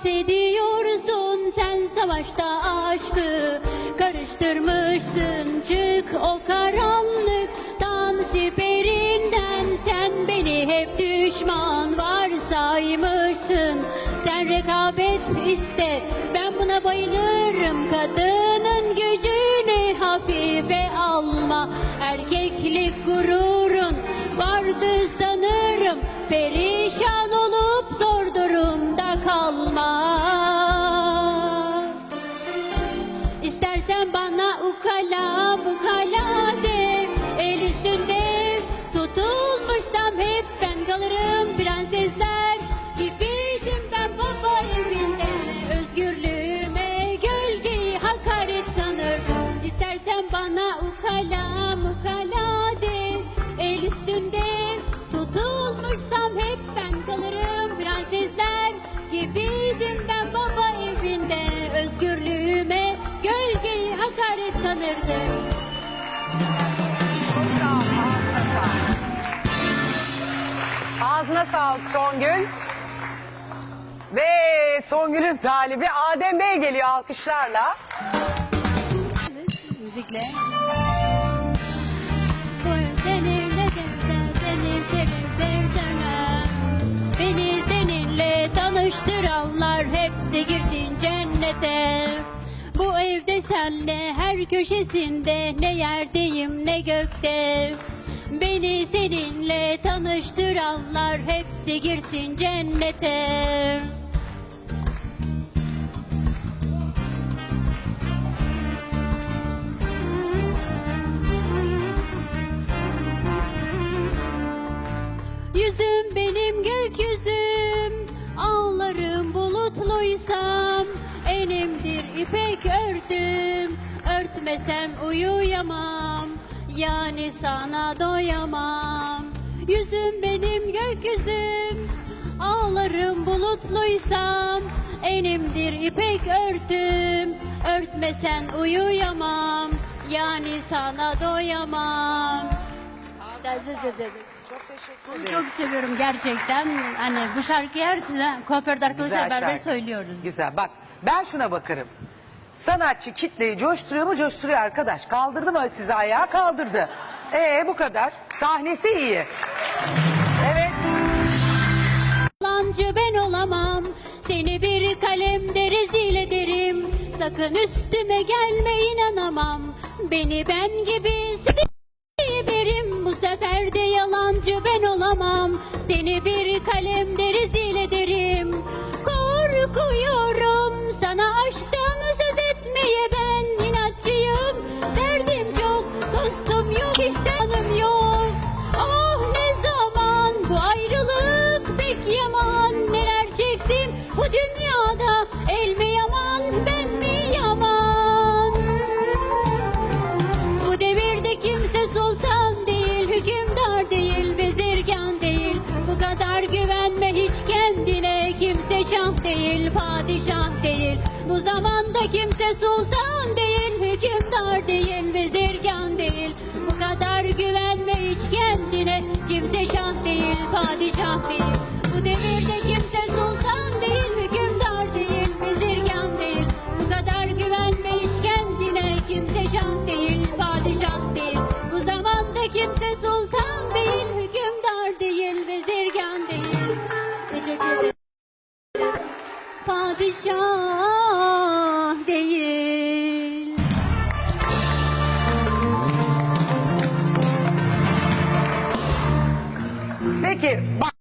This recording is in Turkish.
bahsediyorsun sen savaşta aşkı. Karıştırmışsın çık o karanlıktan siperinden. Sen beni hep düşman varsaymışsın sen rekabet iste ben buna bayılırım. Kadının gücünü hafife alma. Erkeklik gururun vardı sanırım perişan kalırım prensesler Gibiydim ben baba evinde. Özgürlüğüme gölgeyi hakaret sanırdım. İstersen bana ukala ukala de. El üstünde tutulmuşsam hep ben kalırım. Prensesler Gibiydim ben baba evinde. Özgürlüğüme gölgeyi hakaret sanırdım sağlık Songül. Ve Songül'ün talibi Adem Bey geliyor alkışlarla. Müzikle Beni seninle tanıştıranlar hepsi girsin cennete Bu evde senle her köşesinde ne yerdeyim ne gökte Beni seninle tanıştıranlar hepsi girsin cennete. Yüzüm benim gökyüzüm Ağlarım bulutluysam Enimdir ipek örtüm Örtmesem uyuyamam Yani sana doyamam Yüzüm benim gökyüzüm Ağlarım bulutluysam Enimdir ipek örtüm Örtmesen uyuyamam Yani sana doyamam Çok teşekkür Bunu ederim. çok seviyorum gerçekten. Hani bu şarkıyı her kuaförde arkadaşlar beraber şarkı. söylüyoruz. Güzel bak ben şuna bakarım. Sanatçı kitleyi coşturuyor mu coşturuyor arkadaş. Kaldırdı mı sizi ayağa kaldırdı. Ee bu kadar. Sahnesi iyi. Evet. Yalancı ben olamam. Seni bir kalemde rezil ederim. Sakın üstüme gelme inanamam. Beni ben gibi severim. Bu sefer de yalancı ben olamam. Seni bir kalemde rezil değil padişah değil. Bu zamanda kimse sultan değil hükümdar değil bezirgan değil. Bu kadar güvenme hiç kendine kimse şah değil padişah değil bezirgan